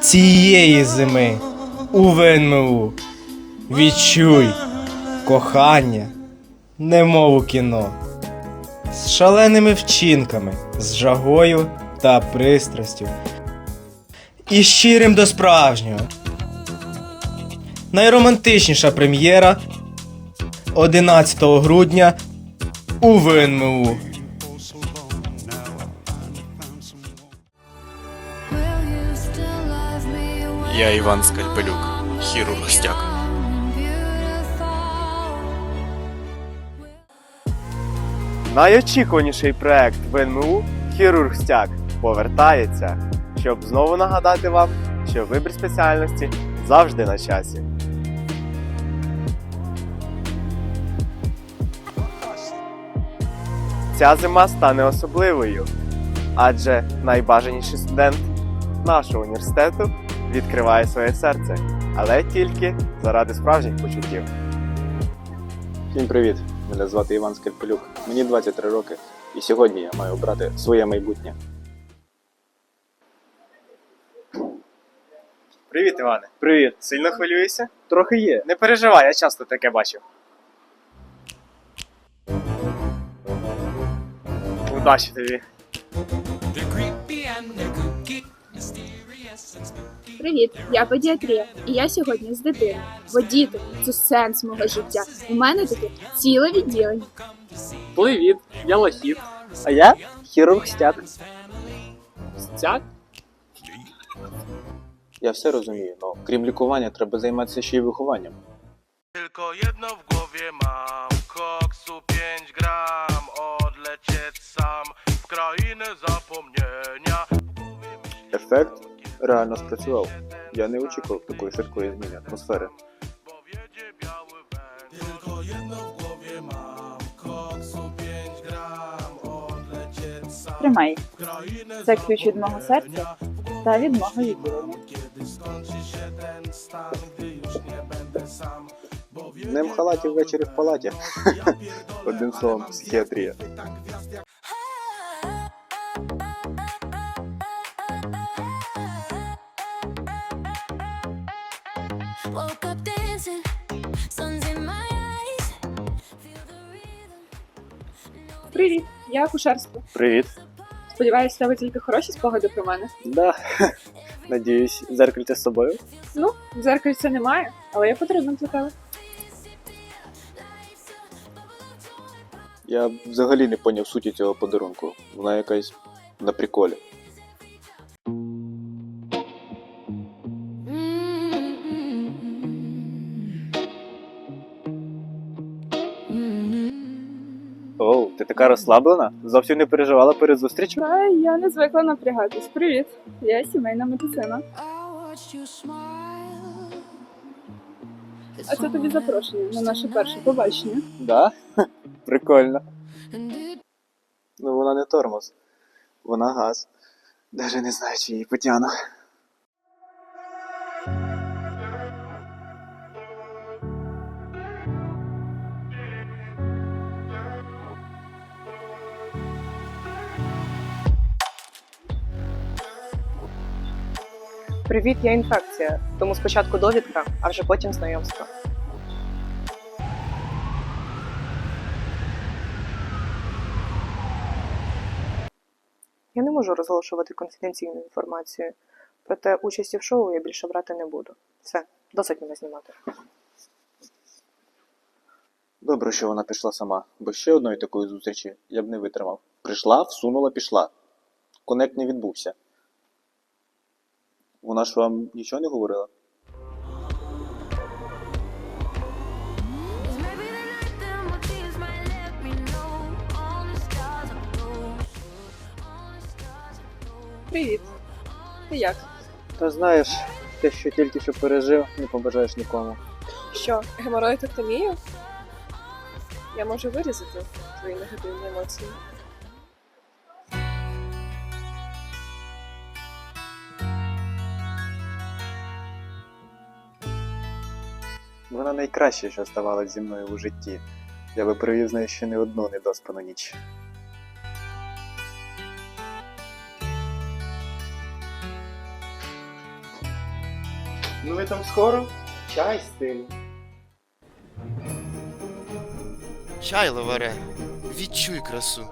цієї зими у ВНМУ. Відчуй кохання, немов у кіно, з шаленими вчинками, з жагою та пристрастю. І щирим до справжнього. Найромантичніша прем'єра 11 грудня у ВНМУ. Я Іван Скальпелюк, хірург стяг. Найочікуваніший проект в НМУ Хірург Стяг повертається, щоб знову нагадати вам, що вибір спеціальності завжди на часі. Ця зима стане особливою, адже найбажаніший студент нашого університету відкриває своє серце, але тільки заради справжніх почуттів. Всім привіт! Мене звати Іван Скальпелюк. Мені 23 роки, і сьогодні я маю обрати своє майбутнє. Привіт, Іване. Привіт. Сильно хвилюєшся? Трохи є. Не переживай, я часто таке бачив. Удачі тобі. Привіт, я педіатрія, і я сьогодні з дитиною. Бо діти це сенс мого життя. У мене таке ціле відділення. Привіт, я Лахіт. А я хірург стяг. Стяг? Я все розумію, але крім лікування, треба займатися ще й вихованням. Tylko jedno w głowie mam Koksu 5 gram Odlecieć sam W krainę zapomnienia W głowie myśli Ефект реально спрацював. Я не очікував такої швидкої зміни атмосфери. Bo wiedzie biały węgiel Tylko jedno w głowie mam Koksu 5 gram Odlecieć sam Тримай. Це ключ від мого серця та від мого відділення. Днем халатів ввечері в палаті. Одним словом, психіатрія. Привіт, я акушерство. Привіт. Сподіваюся, в тебе тільки хороші спогади про мене. Да. Надіюсь, зеркальце з собою. Ну, зеркальця немає, але є подарунок для тебе. Я взагалі не поняв суті цього подарунку. Вона якась на приколі. Оу, ти така розслаблена? Зовсім не переживала перед зустрічю? Та я не звикла напрягатись. Привіт, я сімейна медицина. А це тобі запрошення на наше перше побачення. Да? Прикольно. Ну вона не тормоз. Вона газ. Даже не знаю, чи її потягну. Привіт, я інфекція. Тому спочатку довідка, а вже потім знайомство. Я не можу розголошувати конфіденційну інформацію, проте участі в шоу я більше брати не буду. Все, досить мене знімати. Добре, що вона пішла сама, бо ще одної такої зустрічі я б не витримав. Прийшла, всунула, пішла. Конект не відбувся. Вона ж вам нічого не говорила? Привіт. Ти як? Та знаєш, те, що тільки що пережив, не побажаєш нікому. Що, геморроїдектомію? Я можу вирізати твої негативні емоції. Вона найкраще, що ставалось зі мною у житті. Я би провів з нею ще не одну недоспану ніч. Ну ви там скоро? Чай з тим. Чай, лаваре, відчуй красу.